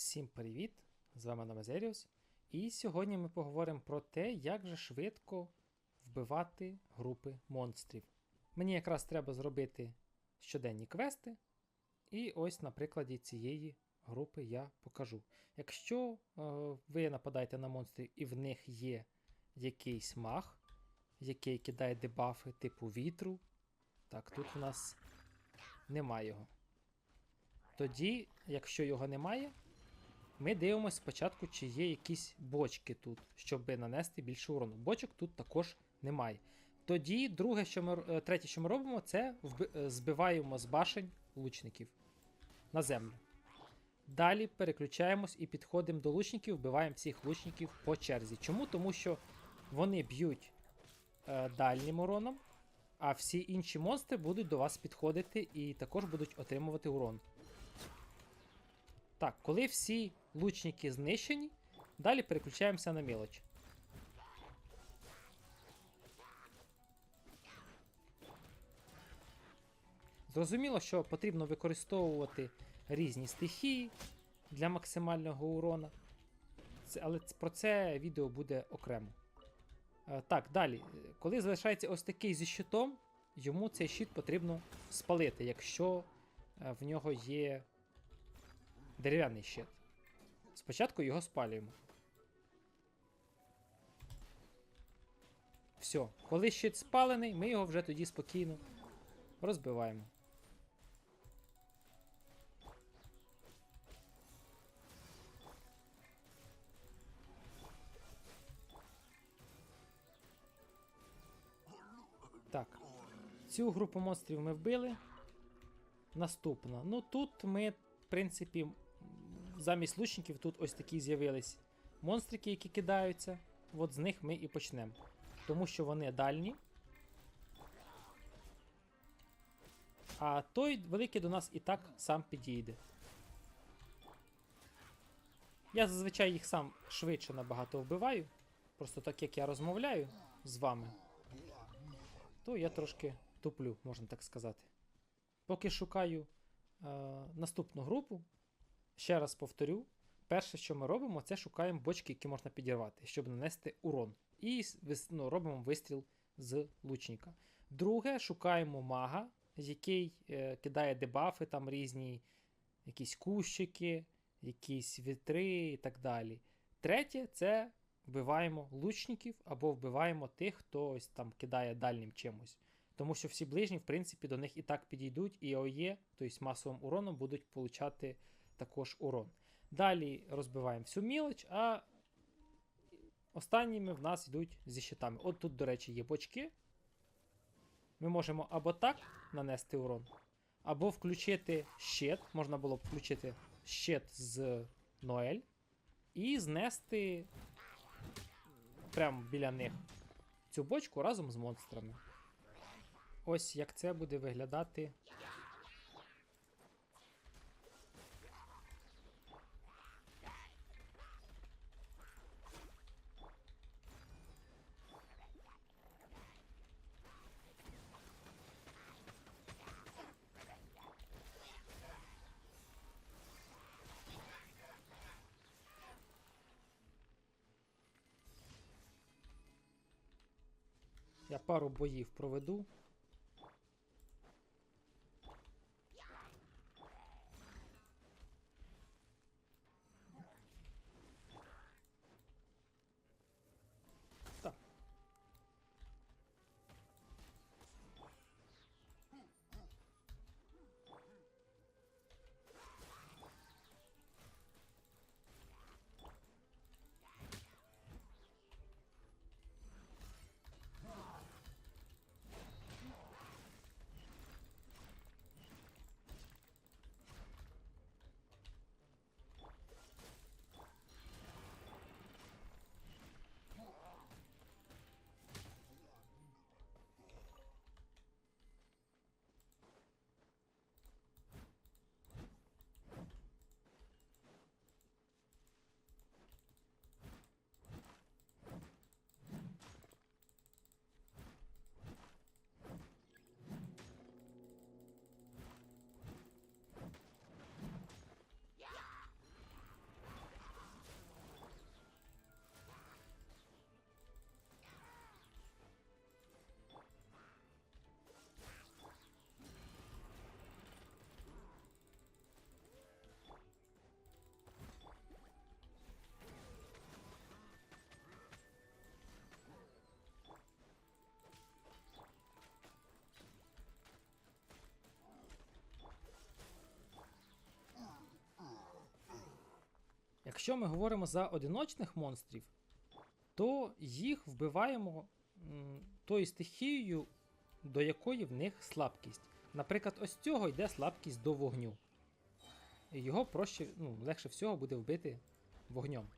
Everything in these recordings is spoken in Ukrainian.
Всім привіт! З вами Новозеріус. І сьогодні ми поговоримо про те, як же швидко вбивати групи монстрів. Мені якраз треба зробити щоденні квести, і ось на прикладі цієї групи я покажу. Якщо е, ви нападаєте на монстрів і в них є якийсь маг, який кидає дебафи типу вітру, так, тут у нас немає його. Тоді, якщо його немає, ми дивимося спочатку, чи є якісь бочки тут, щоб нанести більше урону. Бочок тут також немає. Тоді, друге, що ми, е, третє, що ми робимо, це е, збиваємо з башень лучників на землю. Далі переключаємось і підходимо до лучників, вбиваємо всіх лучників по черзі. Чому? Тому що вони б'ють е, дальнім уроном, а всі інші монстри будуть до вас підходити і також будуть отримувати урон. Так, коли всі лучники знищені, далі переключаємося на мілоч. Зрозуміло, що потрібно використовувати різні стихії для максимального урона. Але про це відео буде окремо. Е, так, далі. Коли залишається ось такий зі щитом, йому цей щит потрібно спалити, якщо е, в нього є дерев'яний щит. Спочатку його спалюємо. Все. Коли щит спалений, ми його вже тоді спокійно розбиваємо. Так. Цю групу монстрів ми вбили. Наступна. Ну тут ми, в принципі, замість лучників тут ось такі з'явились монстрики, які кидаються. От з них ми і почнемо. Тому що вони дальні. А той великий до нас і так сам підійде. Я зазвичай їх сам швидше набагато вбиваю. Просто так як я розмовляю з вами, то я трошки туплю, можна так сказати. Поки шукаю е, наступну групу, ще раз повторю: перше, що ми робимо, це шукаємо бочки, які можна підірвати, щоб нанести урон. І ну, робимо вистріл з лучника. Друге, шукаємо мага, який е, кидає дебафи, там різні якісь кущики, якісь вітри і так далі. Третє це вбиваємо лучників або вбиваємо тих, хто ось там кидає дальнім чимось. Тому що всі ближні, в принципі, до них і так підійдуть, і ОЄ, тобто масовим уроном, будуть получати також урон. Далі розбиваємо всю мілоч, а останніми в нас йдуть зі щитами. От тут, до речі, є бочки. Ми можемо або так нанести урон, або включити щит. Можна було б включити щит з Ноель і знести прямо біля них цю бочку разом з монстрами. Ось як це буде виглядати. Пару боїв проведу. Якщо ми говоримо за одиночних монстрів, то їх вбиваємо тою стихією, до якої в них слабкість. Наприклад, ось цього йде слабкість до вогню. Його проще, ну, легше всього буде вбити вогнем.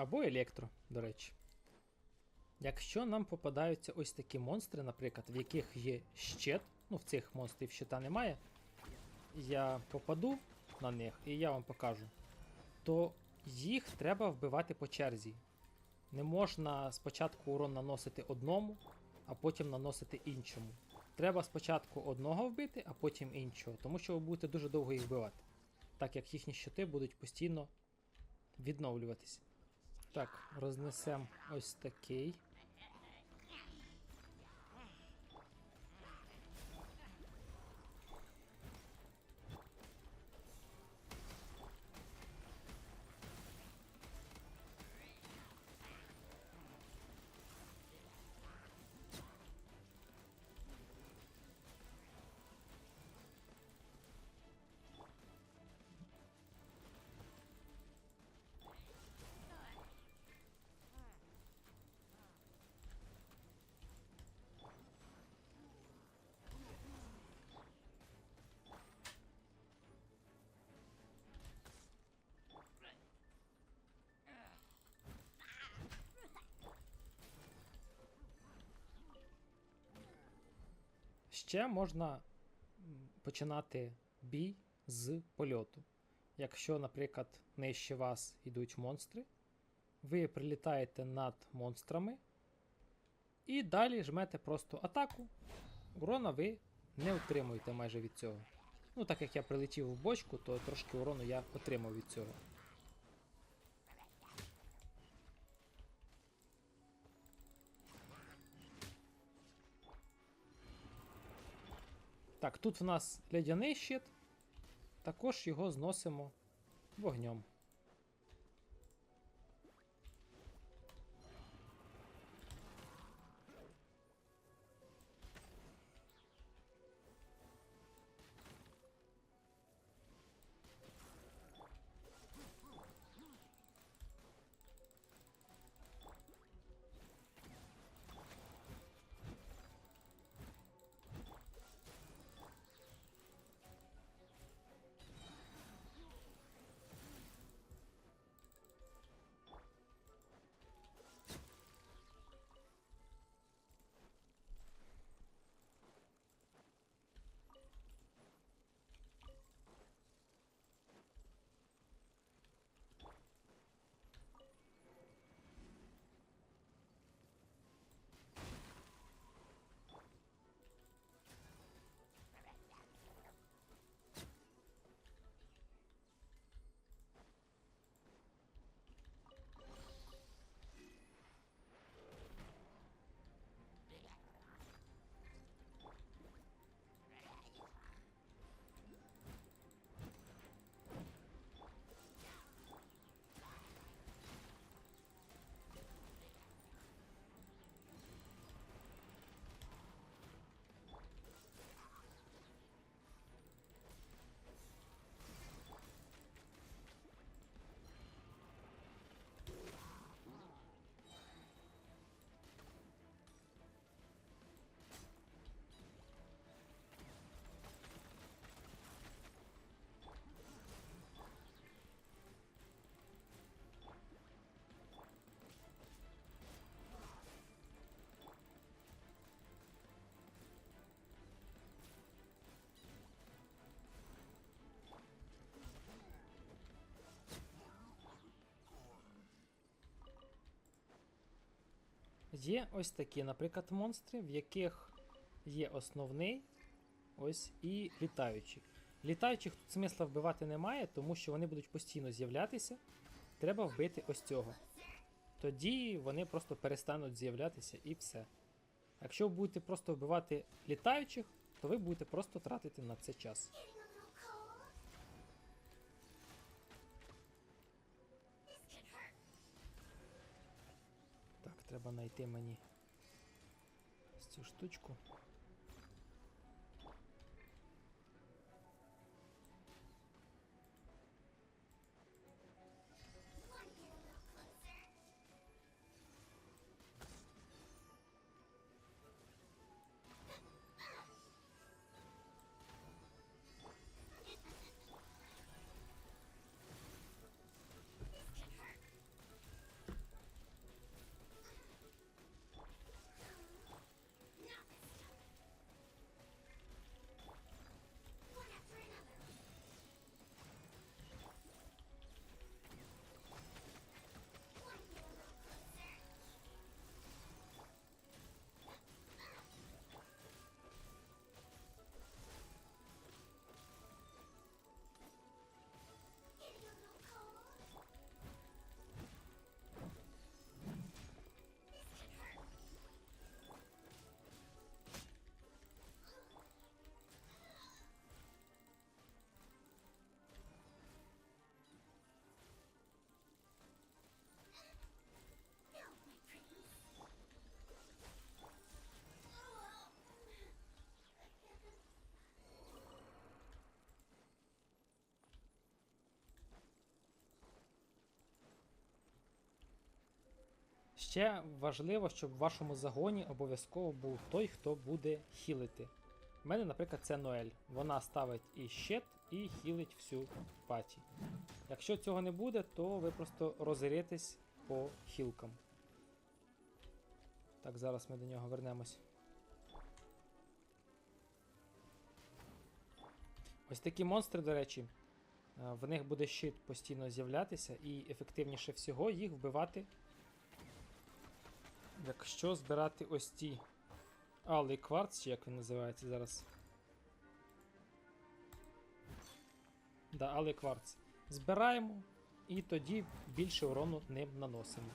Або електро, до речі. Якщо нам попадаються ось такі монстри, наприклад, в яких є щит, ну в цих монстрів щита немає, я попаду на них і я вам покажу, то їх треба вбивати по черзі. Не можна спочатку урон наносити одному, а потім наносити іншому. Треба спочатку одного вбити, а потім іншого, тому що ви будете дуже довго їх вбивати, так як їхні щити будуть постійно відновлюватися. Так, рознесемо ось такий. Ще можна починати бій з польоту. Якщо, наприклад, нижче вас йдуть монстри, ви прилітаєте над монстрами і далі жмете просто атаку. Урона ви не отримуєте майже від цього. Ну, так як я прилетів в бочку, то трошки урону я отримав від цього. Так, тут в нас лядяний щит. Також його зносимо вогнем. Є ось такі, наприклад, монстри, в яких є основний ось і літаючий. Літаючих тут смисла вбивати немає, тому що вони будуть постійно з'являтися. Треба вбити ось цього. Тоді вони просто перестануть з'являтися і все. Якщо ви будете просто вбивати літаючих, то ви будете просто тратити на це час. Треба знайти мені цю штучку. Ще важливо, щоб в вашому загоні обов'язково був той, хто буде хілити. У мене, наприклад, це Ноель. Вона ставить і щит, і хілить всю паті. Якщо цього не буде, то ви просто розіритесь по хілкам. Так, зараз ми до нього вернемось. Ось такі монстри, до речі, е, в них буде щит постійно з'являтися, і ефективніше всього їх вбивати Якщо збирати ось ті алий кварц, чи як він називається зараз. Да, алий кварц. Збираємо і тоді більше урону ним наносимо.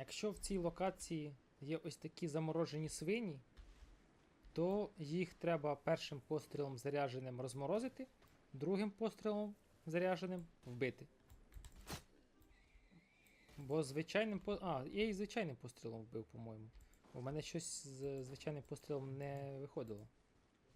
Якщо в цій локації є ось такі заморожені свині, то їх треба першим пострілом зарядженим розморозити, другим пострілом зарядженим вбити. Бо звичайним по... А, я і звичайним пострілом вбив, по-моєму. У мене щось з звичайним пострілом не виходило.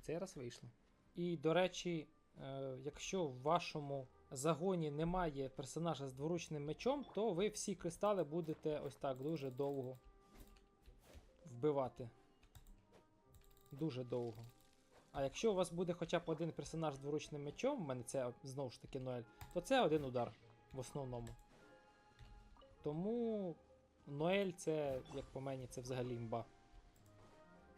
Цей раз вийшло. І, до речі, е, якщо в вашому загоні немає персонажа з дворучним мечом, то ви всі кристали будете ось так дуже довго вбивати. Дуже довго. А якщо у вас буде хоча б один персонаж з дворучним мечом, в мене це знову ж таки Ноель, то це один удар в основному. Тому Ноель це, як по мені, це взагалі імба.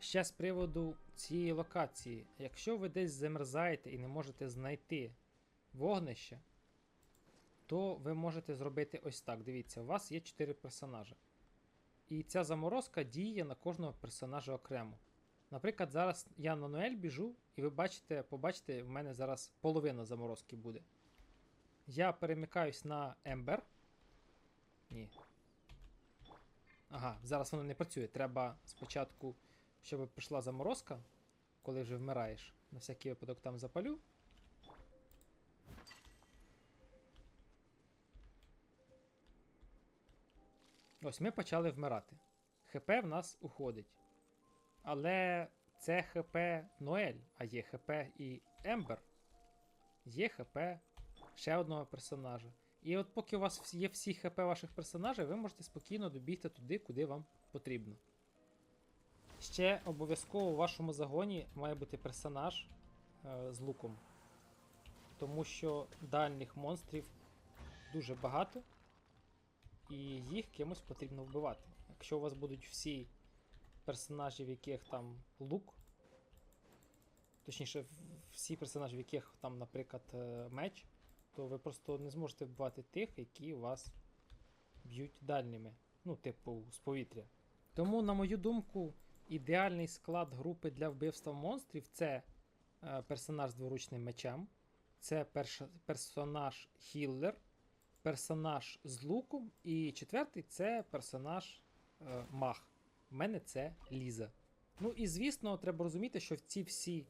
Ще з приводу цієї локації. Якщо ви десь замерзаєте і не можете знайти вогнище, то ви можете зробити ось так. Дивіться, у вас є 4 персонажі. І ця заморозка діє на кожного персонажа окремо. Наприклад, зараз я на Ноель біжу, і ви бачите, побачите, в мене зараз половина заморозки буде. Я перемикаюсь на Ембер. Ні. Ага, зараз воно не працює. Треба спочатку, щоб пішла заморозка, коли вже вмираєш. На всякий випадок там запалю. Ось ми почали вмирати. ХП в нас уходить. Але це ХП Ноель, а є ХП і Ембер. Є ХП ще одного персонажа. І от поки у вас є всі ХП ваших персонажів, ви можете спокійно добігти туди, куди вам потрібно. Ще обов'язково у вашому загоні має бути персонаж е, з луком. Тому що дальніх монстрів дуже багато, і їх кимось потрібно вбивати. Якщо у вас будуть всі персонажі, в яких там лук, точніше, всі персонажі, в яких там, наприклад, е, меч, то ви просто не зможете вбивати тих, які вас б'ють дальніми, ну, типу, з повітря. Тому, на мою думку, ідеальний склад групи для вбивства монстрів це е, персонаж з дворучним мечем, це перш- персонаж хіллер, персонаж з луком, і четвертий це персонаж е, маг. У мене це Ліза. Ну і звісно, треба розуміти, що ці всі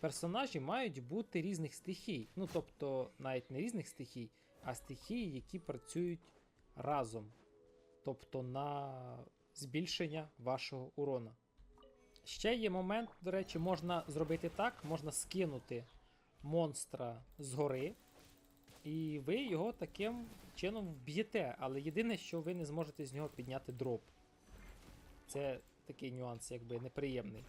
персонажі мають бути різних стихій. Ну, тобто, навіть не різних стихій, а стихії, які працюють разом. Тобто на збільшення вашого урона. Ще є момент, до речі, можна зробити так: можна скинути монстра з гори, і ви його таким чином вб'єте. Але єдине, що ви не зможете з нього підняти дроп. Це такий нюанс, якби неприємний.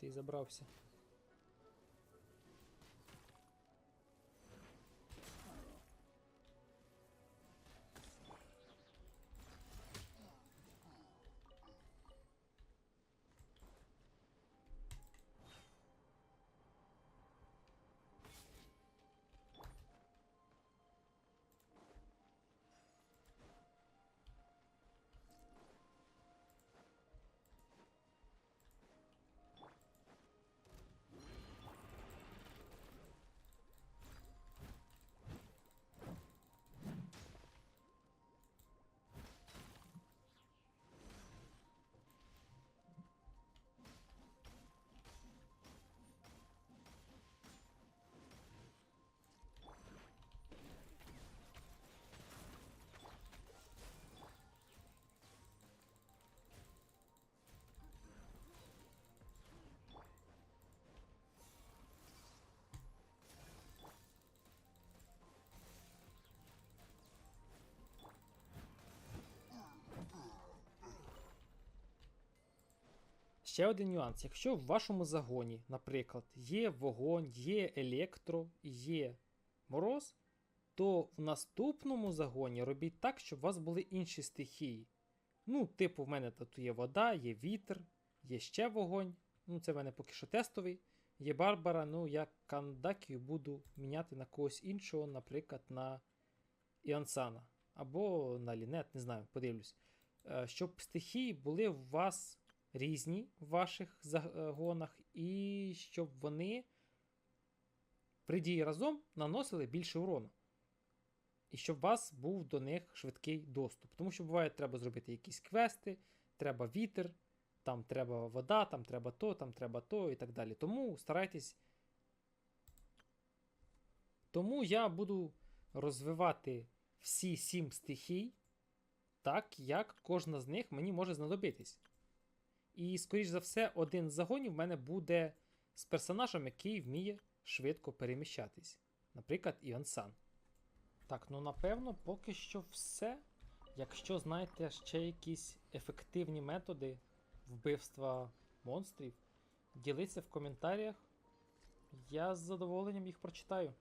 Ти забрався. Ще один нюанс. Якщо в вашому загоні, наприклад, є вогонь, є електро, є мороз, то в наступному загоні робіть так, щоб у вас були інші стихії. Ну, типу, в мене тут є вода, є вітер, є ще вогонь. Ну, це в мене поки що тестовий. Є Барбара, ну я Кандакію буду міняти на когось іншого, наприклад, на Іонсана. Або на Лінет, не знаю, подивлюсь. Е, Щоб стихії були у вас різні в ваших загонах, і щоб вони при дії разом наносили більше урону. і щоб у вас був до них швидкий доступ. Тому що буває, треба зробити якісь квести, треба вітер, там треба вода, там треба то, там треба то і так далі. Тому старайтесь. Тому я буду розвивати всі сім стихій, так як кожна з них мені може знадобитись. І, скоріш за все, один з загонів в мене буде з персонажем, який вміє швидко переміщатись. Наприклад, Іон Сан. Так, ну напевно, поки що все. Якщо знаєте ще якісь ефективні методи вбивства монстрів, діліться в коментарях. Я з задоволенням їх прочитаю.